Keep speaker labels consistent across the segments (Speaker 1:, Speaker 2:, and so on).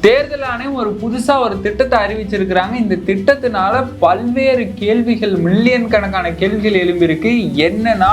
Speaker 1: தேர்தல் ஆணையம் ஒரு புதுசாக ஒரு திட்டத்தை அறிவிச்சிருக்கிறாங்க. இந்த திட்டத்தினால பல்வேறு கேள்விகள் மில்லியன் கணக்கான கேள்விகள் எழும்பியிருக்கு. என்னன்னா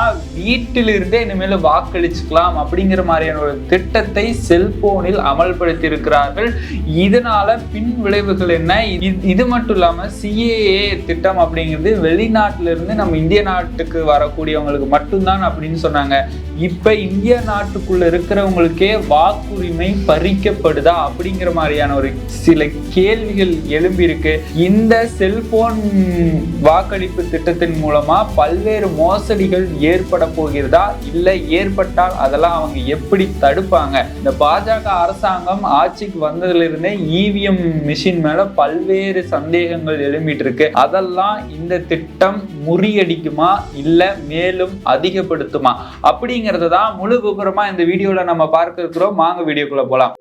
Speaker 1: வீட்டிலிருந்தே இனிமேல் வாக்களிச்சுக்கலாம் அப்படிங்கிற மாதிரியான ஒரு திட்டத்தை செல்போனில் அமல்படுத்தி இருக்கிறார்கள் இதனால பின் விளைவுகள் என்ன? இது- இது மட்டும் இல்லாமல் சிஏஏ திட்டம் அப்படிங்கிறது வெளிநாட்டிலிருந்து நம்ம இந்திய நாட்டுக்கு வரக்கூடியவங்களுக்கு மட்டும்தான் அப்படின்னு சொன்னாங்க. இப்போ இந்திய நாட்டுக்குள்ள இருக்கிறவங்களுக்கே வாக்குரிமை பறிக்கப்படுதா அப்படிங்கிற மாதிரி மாதிரியான ஒரு சில கேள்விகள் எழும்பியிருக்கு. இந்த செல்போன் வாக்களிப்பு திட்டத்தின் மூலமா பல்வேறு மோசடிகள் ஏற்பட போகிறதா? இல்லை ஏற்பட்டால் அதெல்லாம் அவங்க எப்படி தடுப்பாங்க? இந்த பாஜக அரசாங்கம் ஆட்சிக்கு வந்ததுல இருந்தே இவிஎம் மிஷின் மேல பல்வேறு சந்தேகங்கள் எழும்பிட்டு இருக்கு அதெல்லாம் இந்த திட்டம் முறியடிக்குமா? இல்ல மேலும் அதிகப்படுத்துமா? அப்படிங்கறத தான் முழு விபரமா இந்த வீடியோல நம்ம பார்க்க இருக்கிறோம். வாங்க வீடியோக்குள்ள போலாம்.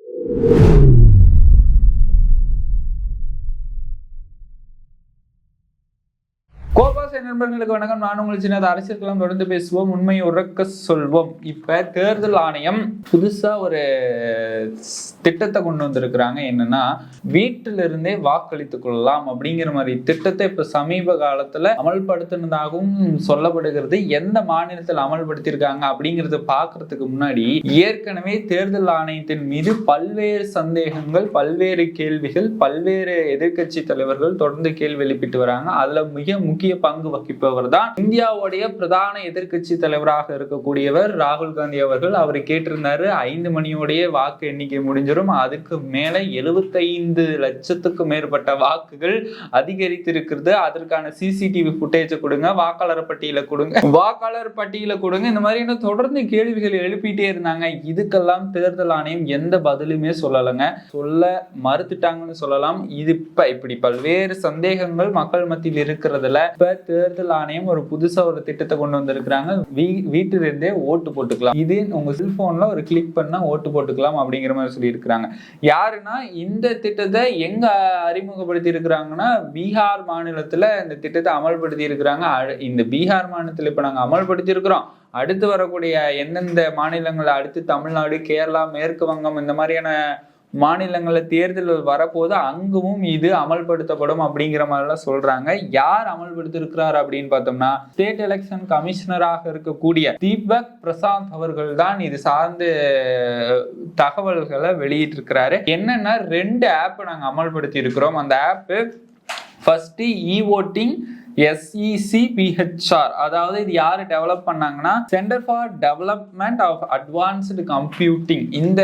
Speaker 1: கோபாசை நண்பர்களுக்கு வணக்கம். நான் உங்கள் சின்னது அரசியல் தொடர்ந்து பேசுவோம். உண்மை உறக்க சொல்வோம். இப்ப தேர்தல் ஆணையம் புதுசா ஒரு திட்டத்தை கொண்டு வந்திருக்கிறாங்க. என்னன்னா வீட்டில இருந்தே வாக்களித்துக் கொள்ளலாம் அப்படிங்கிற மாதிரி திட்டத்தை இப்ப சமீப காலத்துல அமல்படுத்தினதாகவும் சொல்லப்படுகிறது. எந்த மாநிலத்தில் அமல்படுத்தியிருக்காங்க அப்படிங்கறத பாக்குறதுக்கு முன்னாடி ஏற்கனவே தேர்தல் ஆணையத்தின் மீது பல்வேறு சந்தேகங்கள் பல்வேறு கேள்விகள் பல்வேறு எதிர்க்கட்சி தலைவர்கள் தொடர்ந்து கேள்வி எழுப்பிட்டு வராங்க. அதுல மிக முக்கிய பங்கு வகிப்பவர் தான் இந்தியாவுடைய பிரதான எதிர்க்கட்சி தலைவராக இருக்கக்கூடியவர் ராகுல் காந்தி அவர்கள். அவர் கேட்டிருந்தாரு ஐந்து மணியோடைய வாக்கு எண்ணிக்கை முடிஞ்சிடும் அதுக்கு மேல 75 லட்சத்துக்கும் மேற்பட்ட வாக்குகள் அதிகரித்திருக்கிறது. அதற்கான சிசிடிவி ஃபுட்டேஜ் கொடுங்க வாக்காளர் பட்டியல கொடுங்க. வாக்காளர் பட்டியல கொடுங்க. இந்த மாதிரி இன்னும் தொடர்ந்து கேள்விகள் எழுப்பிட்டே இருந்தாங்க. இதுக்கெல்லாம் தேர்தல் ஆணையம் எந்த பதிலுமே சொல்லலைங்க. சொல்ல மறுத்துட்டாங்கன்னு சொல்லலாம். இது இப்ப இப்படி பல்வேறு சந்தேகங்கள் மக்கள் மத்தியில் இருக்கிறதுல. இப்ப தேர்தல் ஆணையம் ஒரு புதுசா ஒரு திட்டத்தை கொண்டு வந்திருக்கிறாங்க. வீ வீட்டிலிருந்தே ஓட்டு போட்டுக்கலாம். இது உங்க செல்போன்ல ஒரு கிளிக் பண்ணா ஓட்டு போட்டுக்கலாம் அப்படிங்கிற மாதிரி சொல்லியிருக்கிறாங்க. யாருன்னா இந்த திட்டத்தை எங்க அறிமுகப்படுத்தி இருக்கிறாங்கன்னா பீகார் மாநிலத்துல இந்த திட்டத்தை அமல்படுத்தி இருக்கிறாங்க. இந்த பீகார் மாநிலத்துல இப்ப நாங்க அமல்படுத்தி இருக்கிறோம் அடுத்து வரக்கூடிய எந்தெந்த மாநிலங்கள் அடுத்து தமிழ்நாடு கேரளா மேற்கு வங்கம் இந்த மாதிரியான மாநிலங்களில் தேர்தல் வரப்போது அங்கவும் இது அமல்படுத்தப்படும் அப்படிங்கிற மாதிரிலாம் சொல்றாங்க. யார் அமல்படுத்திருக்கிறார் அப்படின்னு பார்த்தோம்னா ஸ்டேட் எலெக்ஷன் கமிஷனராக இருக்கக்கூடிய தீபக் பிரசாந்த் அவர்கள் தான் இது சார்ந்து தகவல்களை வெளியிட்டிருக்கிறாரு. என்னன்னா ரெண்டு ஆப் நாங்கள் அமல்படுத்தி இருக்கிறோம் அந்த app first e voting SECBHR அதாவது இது யார் டெவலப் பண்ணாங்கன்னா centre for development of advanced computing இந்த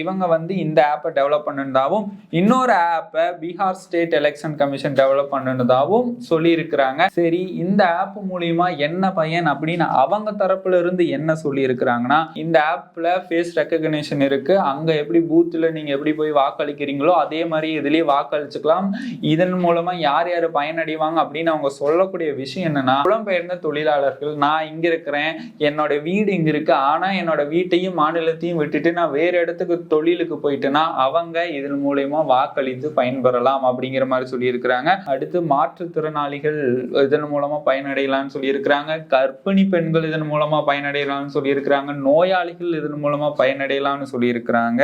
Speaker 1: இவங்க வந்து இந்த ஆப்பை டெவலப் பண்ணிருந்தாவும் இன்னொரு ஆப்பை Bihar state election commission develop பண்ணிருந்தாவும் சொல்லியிருக்கிறாங்க. சரி இந்த ஆப் மூலியமா என்ன பயன் அப்படின்னு அவங்க தரப்புல இருந்து என்ன சொல்லியிருக்கிறாங்கன்னா இந்த ஆப்ல ஃபேஸ் ரெக்கக்னிஷன் இருக்கு. அங்க எப்படி பூத்தில் நீங்க எப்படி போய் வாக்களிக்கிறீங்களோ அதே மாதிரி இதுலயே வாக்களிச்சுக்கலாம். இதன் மூலமா யார் யார் பயனடைவாங்க அப்படின்னு அவங்க சொல்லக்கூடிய விஷயம் என்னன்னா புலம்பெயர்ந்த தொழிலாளர்கள் நான் இங்க இருக்கிறேன் என்னோட வீடு இங்க இருக்கு ஆனா என்னோட வீட்டையும் மாநிலத்தையும் விட்டுட்டு நான் வேற இடத்துக்கு தொழிலுக்கு போயிட்டேன்னா அவங்க இதன் மூலயமா வாக்களித்து பயன்பெறலாம் அப்படிங்கிற மாதிரி சொல்லியிருக்கிறாங்க. அடுத்து மாற்றுத்திறனாளிகள் இதன் மூலமா பயனடையலாம்னு சொல்லியிருக்கிறாங்க. கர்ப்பிணி பெண்கள் இதன் மூலமா பயனடையலாம்னு சொல்லியிருக்கிறாங்க. நோயாளிகள் இதன் மூலமா பயனடையலாம்னு சொல்லியிருக்கிறாங்க.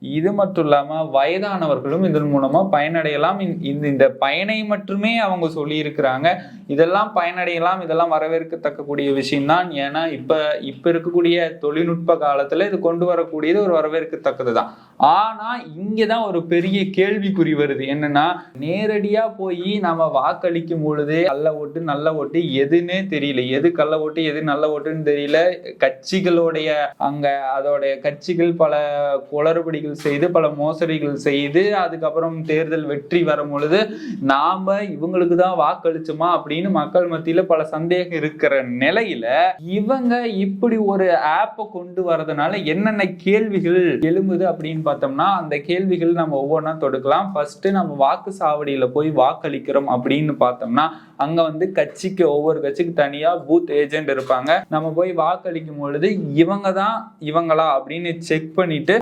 Speaker 1: இது மட்டும் இல்லாம வயதானவர்களும் இதன் மூலமா பயனடையலாம். இந்த- இந்த இந்த பயனை மட்டுமே அவங்க சொல்லியிருக்கிறாங்க. இதெல்லாம் பயனடையலாம் இதெல்லாம் வரவேற்கத்தக்கக்கூடிய விஷயம்தான். ஏன்னா இப்ப இப்ப இருக்கக்கூடிய தொழில்நுட்ப காலத்துல இது கொண்டு வரக்கூடியது ஒரு வரவேற்கத்தக்கது தான் ஆனா இங்கதான் ஒரு பெரிய கேள்விக்குறி வருது. என்னன்னா நேரடியா போய் நம்ம வாக்களிக்கும் பொழுது கள்ள ஓட்டு நல்ல ஓட்டு எதுன்னே தெரியல. எது கள்ள ஓட்டு எது நல்ல ஓட்டுன்னு தெரியல. கட்சிகளுடைய அங்க அதோடைய கட்சிகள் பல குளறுபடிகள் செய்து பல மோசடிகள் செய்து அதுக்கப்புறம் தேர்தல் வெற்றி வரும் பொழுது நாம இவங்களுக்கு தான் வாக்களிச்சோமா அப்படின்னு மக்கள் மத்தியில பல சந்தேகம் இருக்கிற நிலையில இவங்க இப்படி ஒரு ஆப்பை கொண்டு வரதுனால என்னென்ன கேள்விகள் எழும்புது அப்படின்னு பார்த்தோம்னா அந்த கேள்விகள் நம்ம ஒவ்வொன்றா தொடுக்கலாம். ஃபர்ஸ்ட் நம்ம வாக்கு சாவடியில போய் வாக்களிக்கிறோம் அப்படின்னு பார்த்தோம்னா அங்க வந்து கட்சிக்கு ஒவ்வொரு கட்சிக்கு தனியா பூத் ஏஜென்ட் இருப்பாங்க. நம்ம போய் வாக்களிக்கும் பொழுது இவங்க தான் இவங்களா அப்படின்னு செக் பண்ணிட்டு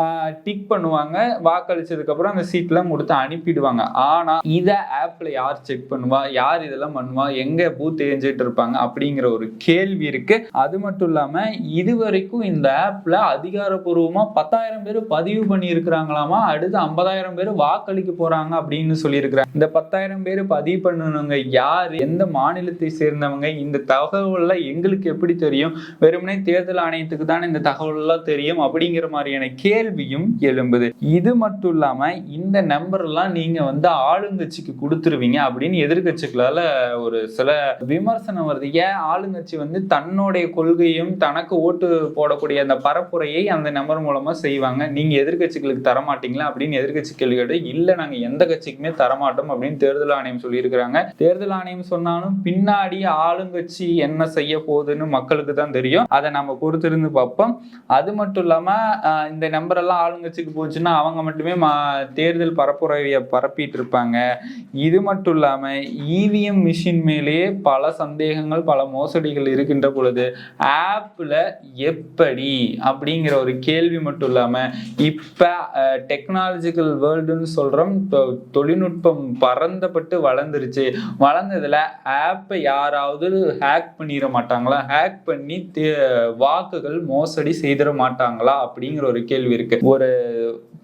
Speaker 1: டிக் பண்ணுவாங்க. வாக்களிச்சதுக்கு அப்புறம் அந்த சீட்ல கொடுத்து அனுப்பிடுவாங்க. ஆனா இத ஆப்ல யார் செக் பண்ணுவா? யார் இதெல்லாம் பண்ணுவா? எங்க பூத் ஏஜென்ட் இருப்பாங்க? அப்படிங்கிற ஒரு கேள்வி இருக்கு. அது மட்டும் இல்லாம இது வரைக்கும் இந்த ஆப்ல அதிகாரப்பூர்வமா பத்தாயிரம் பேர் பதிவு பண்ணி இருக்கிறாங்களாமா அடுத்து ஐம்பதாயிரம் பேர் வாக்களிக்க போறாங்க அப்படின்னு சொல்லியிருக்கிறாங்க. இந்த பத்தாயிரம் பேர் பதிவு பண்ணணுங்க யார்? எந்த மாநிலத்தை சேர்ந்தவங்க இந்த தகவல்லாம் எங்களுக்கு எப்படி தெரியும்? வெறுமனே தேர்தல் ஆணையத்துக்கு தானே இந்த தகவல்லாம் தெரியும்? அப்படிங்கிற மாதிரியான கேள்வியும் எழும்புது. இது மட்டும் இல்லாம இந்த நம்பர் எல்லாம் நீங்க வந்து ஆளுங்கட்சிக்கு கொடுத்துருவீங்க அப்படின்னு எதிர்கட்சிகளால ஒரு சில விமர்சனம் வருது. ஏன் ஆளுங்கட்சி வந்து தன்னுடைய கொள்கையும் தனக்கு ஓட்டு போடக்கூடிய அந்த பரப்புரையை அந்த நம்பர் மூலமா செய்வாங்க? நீங்க எதிர்கட்சிகளுக்கு தரமாட்டீங்களா அப்படின்னு எதிர்கட்சி கேள்வி கேட்டு இல்ல நாங்க எந்த கட்சிக்குமே தரமாட்டோம் அப்படின்னு தேர்தல் ஆணையம் சொல்லியிருக்கிறாங்க. தேர்தல் ஆணையம் சொன்னாலும் பின்னாடி ஆளுங்கட்சி என்ன செய்ய போகுதுன்னு மக்களுக்கு தான் தெரியும். அதை நம்ம பொறுத்திருந்து பார்ப்போம். அது மட்டும் இல்லாம இந்த நம்பர் எல்லாம் ஆளுங்கட்சிக்கு போச்சுன்னா அவங்க மட்டுமே தேர்தல் பரப்புரையை பரப்பிட்டு இருப்பாங்க. இது மட்டும் இல்லாம இவிஎம் மிஷின் மேலேயே பல சந்தேகங்கள் பல மோசடிகள் இருக்கின்ற பொழுது ஆப்ல எப்படி அப்படிங்கிற ஒரு கேள்வி மட்டும் இல்லாம இப்ப டெக்னாலஜிக்கல் வேர்ல்டுன்னு சொல்றோம் தொ- தொழில்நுட்பம் பறந்தப்பட்டு வளர்ந்துருச்சு. வளர்ந்ததுல ஆப்பை யாராவது ஹேக் பண்ணிட மாட்டாங்களா? ஹேக் பண்ணி தே- வாக்குகள் மோசடி செய்திட மாட்டாங்களா? அப்படிங்கிற ஒரு கேள்வி இருக்கு. ஒரு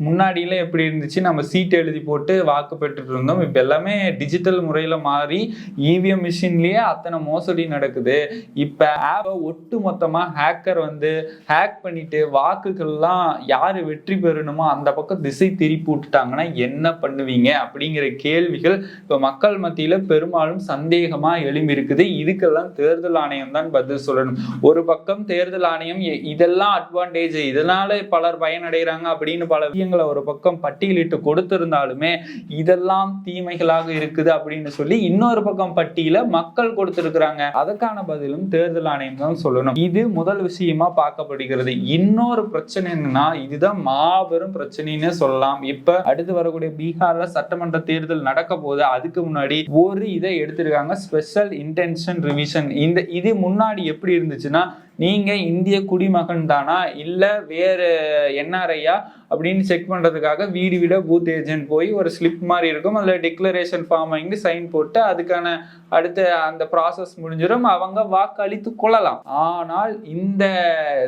Speaker 1: முன்னாடியில எப்படி இருந்துச்சு? நம்ம சீட் எழுதி போட்டு வாக்கு பெற்றுட்டு இருந்தோம். இப்போ எல்லாமே டிஜிட்டல் முறையில் மாறி இவிஎம் மிஷின்லேயே அத்தனை மோசடி நடக்குது. இப்போ ஆப்பை ஒட்டு மொத்தமாக ஹேக்கர் வந்து ஹேக் பண்ணிட்டு வாக்குகள்லாம் யார் வெற்றி பெறணுமோ அந்த பக்கம் திசை திருப்பி விட்டுட்டாங்கன்னா என்ன பண்ணுவீங்க? அப்படிங்கிற கேள்விகள் இப்போ மக்கள் மத்தியில் பெரும்பாலும் சந்தேகமாக எழும்பியிருக்குது. இதுக்கெல்லாம் தேர்தல் ஆணையம் தான் பதில் சொல்லணும். ஒரு பக்கம் தேர்தல் ஆணையம் எ- இதெல்லாம் அட்வான்டேஜ் இதனால பலர் பயனடைகிறாங்க அப்படின்னு பல விஷயங்கள் ஒரு பக்கம் பட்டியலிட்டு கொடுத்திருந்தாலுமே இதெல்லாம் தீமைகளாக இருக்குது அப்படின்னு சொல்லி இன்னொரு பக்கம் பட்டியல மக்கள் கொடுத்திருக்கிறாங்க. அதற்கான பதிலும் தேர்தல் ஆணையம் தான் சொல்லணும். இது முதல் விஷயமா பார்க்கப்படுகிறது. இன்னொரு பிரச்சனை என்னன்னா இதுதான் மாபெரும் பிரச்சனைன்னு சொல்லலாம். இப்ப அடுத்து வரக்கூடிய பீகார்ல சட்டமன்ற தேர்தல் நடக்க போகுது. அதுக்கு முன்னாடி ஒரு இதை எடுத்திருக்காங்க. ஸ்பெஷல் இன்டென்ஷன் ரிவிஷன் இந்த இது முன்னாடி எப்படி இருந்துச்சுன்னா நீங்க இந்திய குடிமகன் தானா? இல்ல வேறு என்ஆர்ஐயா? அப்படின்னு செக் பண்றதுக்காக வீடு வீட பூத் ஏஜென்ட் போய் ஒரு ஸ்லிப் மாதிரி இருக்கும். அதில் டிக்ளரேஷன் ஃபார்ம் வாங்கி சைன் போட்டு அதுக்கான அடுத்த அந்த ப்ராசஸ் முடிஞ்சிடும். அவங்க வாக்களித்து கொள்ளலாம். ஆனால் இந்த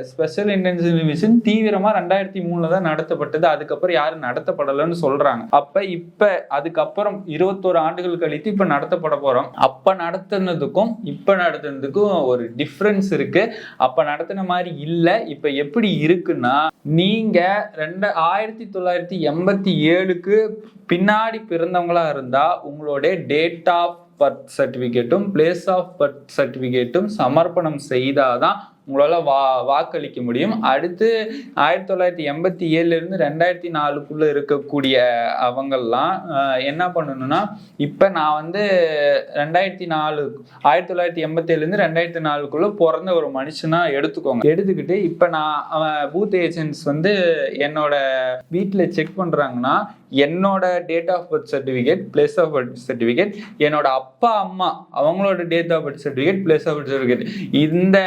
Speaker 1: ஸ்பெஷல் இன்டென்ஷன் மிஷின் தீவிரமா ரெண்டாயிரத்தி மூணுல தான் நடத்தப்பட்டது. அதுக்கப்புறம் யாரும் நடத்தப்படலைன்னு சொல்றாங்க. அப்ப இப்ப அதுக்கப்புறம் இருபத்தோரு ஆண்டுகள் கழித்து இப்ப நடத்தப்பட போறோம். அப்ப நடத்தினதுக்கும் இப்ப நடத்துனதுக்கும் ஒரு டிஃப்ரென்ஸ் இருக்கு. அப்ப நடத்தின மாதிரி இல்ல. இப்ப எப்படி இருக்குன்னா நீங்க ரெண்டு ஆயிரத்தி தொள்ளாயிரத்தி எண்பத்தி ஏழுக்கு பின்னாடி பிறந்தவங்களா இருந்தா உங்களோட டேட் ஆஃப் பர்த் சர்டிஃபிகேட்டும் பிளேஸ் ஆஃப் பர்த் சர்டிஃபிகேட்டும் சமர்ப்பணம் செய்தாதான் உங்களால் வா வாக்களிக்க முடியும். அடுத்து ஆயிரத்தி தொள்ளாயிரத்தி எண்பத்தி ஏழுலேருந்து ரெண்டாயிரத்தி நாலுக்குள்ளே இருக்கக்கூடிய அவங்கெல்லாம் என்ன பண்ணணும்னா இப்போ நான் வந்து ரெண்டாயிரத்தி நாலு ஆயிரத்தி தொள்ளாயிரத்தி எண்பத்தி ஏழுல ரெண்டாயிரத்தி நாலுக்குள்ளே பிறந்த ஒரு மனுஷனாக எடுத்துக்கோங்க. எடுத்துக்கிட்டு இப்போ நான் அவன் பூத் ஏஜென்ட்ஸ் வந்து என்னோட வீட்டில் செக் பண்ணுறாங்கன்னா என்னோட date of birth certificate place of birth certificate என்னோட அப்பா அம்மா அவங்களோட date of birth certificate place of birth certificate இந்த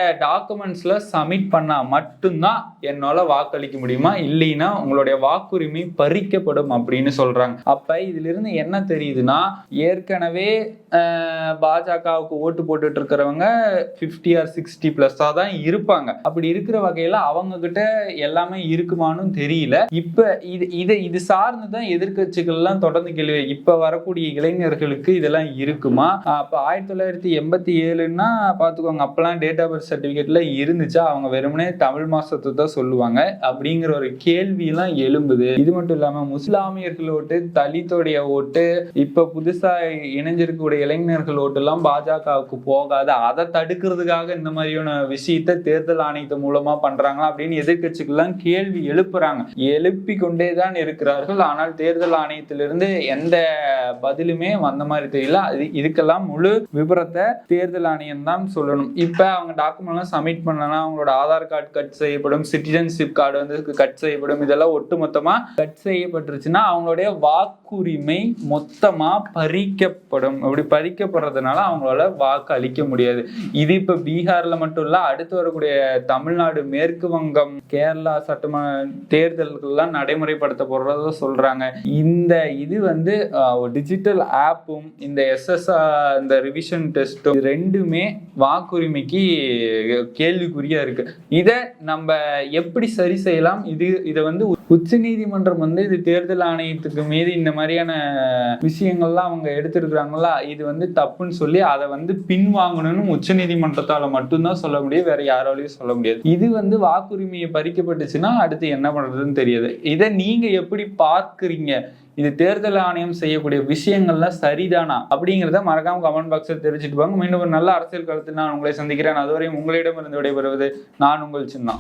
Speaker 1: டாக்குமெண்ட்ஸ்ல சப்மிட் பண்ணால் மட்டும்தான் என்னால் வாக்களிக்க முடியுமா? இல்லைன்னா உங்களுடைய வாக்குரிமை பறிக்கப்படும் அப்படின்னு சொல்றாங்க. அப்போ இதிலிருந்து என்ன தெரியுதுன்னா ஏற்கனவே பாஜகவுக்கு ஓட்டு போட்டுட்டு இருக்கிறவங்க ஃபிஃப்டி ஆர் சிக்ஸ்டி ப்ளஸ்ஸாக தான் இருப்பாங்க. அப்படி இருக்கிற வகையில் அவங்க கிட்ட எல்லாமே இருக்குமானும் தெரியல. இப்போ இது இது இது சார்ந்து தான் எதிர்கட்சிகள்லாம் தொடர்ந்து கேள்வி இப்போ வரக்கூடிய இளைஞர்களுக்கு இதெல்லாம் இருக்குமா? அப்போ ஆயிரத்தி தொள்ளாயிரத்தி எண்பத்தி ஏழுன்னா பார்த்துக்கோங்க அப்போலாம் டேட் ஆஃப் பர்த் சர்டிஃபிகேட்டில் இருந்துச்சா? அவங்க வெறுமனே தமிழ் மாசத்தை தான் சொல்லுவாங்க. அப்படிங்கிற ஒரு கேள்வியெல்லாம் எழும்புது. இது மட்டும் இல்லாம முஸ்லாமியர்கள் ஓட்டு தலித்துடைய ஓட்டு இப்ப புதுசா இணைஞ்சிருக்கக்கூடிய இளைஞர்கள் ஓட்டு எல்லாம் பாஜகவுக்கு போகாது. அதை தடுக்கிறதுக்காக இந்த மாதிரியான விஷயத்த தேர்தல் ஆணையத்து மூலமா பண்றாங்களா அப்படின்னு எதிர்க்கட்சிகள்லாம் கேள்வி எழுப்புறாங்க. எழுப்பி கொண்டே தான் இருக்கிறார்கள். ஆனால் தேர்தல் ஆணையத்திலிருந்து எந்த பதிலுமே வந்த மாதிரி தெரியல. அது இதுக்கெல்லாம் முழு விபரத்தை தேர்தல் ஆணையம் தான் சொல்லணும். இப்ப அவங்க டாக்குமெண்ட் எல்லாம் சப்மிட் பண்ணலன்னா அவங்களோட ஆதார் கார்டு கட் செய்யப்படும் சிட்டிசன்ஷிப் கார்டு வந்து கட் செய்யப்படும். இதெல்லாம் ஒட்டுமொத்தமா கட் செய்யப்பட்டுருச்சுன்னா அவங்களுடைய வாக்குரிமை மொத்தமா பறிக்கப்படும். அப்படி பறிக்கப்படுறதுனால அவங்களால வாக்கு அளிக்க முடியாது. இது இப்ப பீகார்ல மட்டும் இல்ல அடுத்து வரக்கூடிய தமிழ்நாடு மேற்கு வங்கம் கேரளா சட்டமன்ற தேர்தல்கள்லாம் நடைமுறைப்படுத்த போறதா சொல்றாங்க. இந்த இது வந்து டிஜிட்டல் ஆப்பும் இந்த எஸ்எஸ்ஆர் இந்த ரிவிஷன் டெஸ்ட்டும் ரெண்டுமே வாக்குரிமைக்கு கேள்விக்குறியா இருக்கு. இதை நம்ம எப்படி சரி செய்யலாம்? இது இதை வந்து உச்ச நீதிமன்றம் வந்து இது தேர்தல் ஆணையத்துக்கு மீது இந்த மாதிரியான விஷயங்கள்லாம் அவங்க எடுத்திருக்கிறாங்களா? இது வந்து தப்புன்னு சொல்லி அதை வந்து பின்வாங்கணும்னு உச்ச நீதிமன்றத்தால மட்டும்தான் சொல்ல முடியும். வேற யாராலையும் சொல்ல முடியாது. இது வந்து வாக்குரிமையை பறிக்கப்பட்டுச்சுன்னா அடுத்து என்ன பண்றதுன்னு தெரியாது. இதை நீங்க எப்படி பார்க்குறீங்க? இது தேர்தல் ஆணையம் செய்யக்கூடிய விஷயங்கள்லாம் சரிதானா அப்படிங்கிறத மறக்காம கமெண்ட் பாக்ஸில் தெரிஞ்சுட்டு போங்க. மீண்டும் ஒரு நல்ல அரசியல் கருத்து நான் உங்களை சந்திக்கிறேன். அதுவரையும் உங்களிடமிருந்து விடைபெறுவது நான் உங்கள் சின்ன